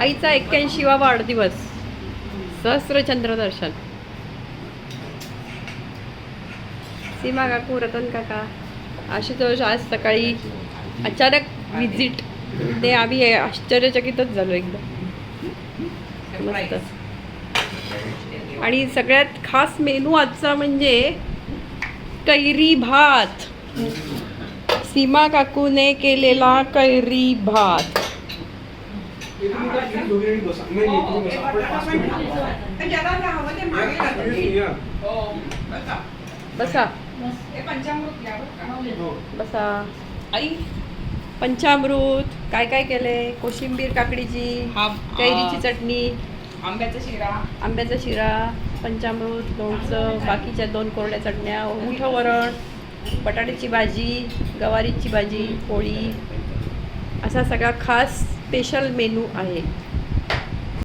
आईचा एक्क्याऐंशीवा वाढदिवस. सहस्रचंद्र दर्शन. सीमा काकू रतन काका आशुतोष आज सकाळी अचानक विजिट ते आम्ही आश्चर्यचकितच झालो एकदम. मस्त. आणि सगळ्यात खास मेनू आजचा म्हणजे कैरी भात. सीमा काकूने केलेला कैरी भात. बसा. बसा. आई. पंचामृत. काय काय केले कोशिंबीर काकडीची कैरीची चटणी. आंब्याचा शिरा. आंब्याचा शिरा पंचामृत लोणचं बाकीच्या दोन कोरड्या चटण्या मोठं वरण बटाट्याची भाजी गवारीची भाजी पोळी. असा सगळा खास स्पेशल मेनू आहे.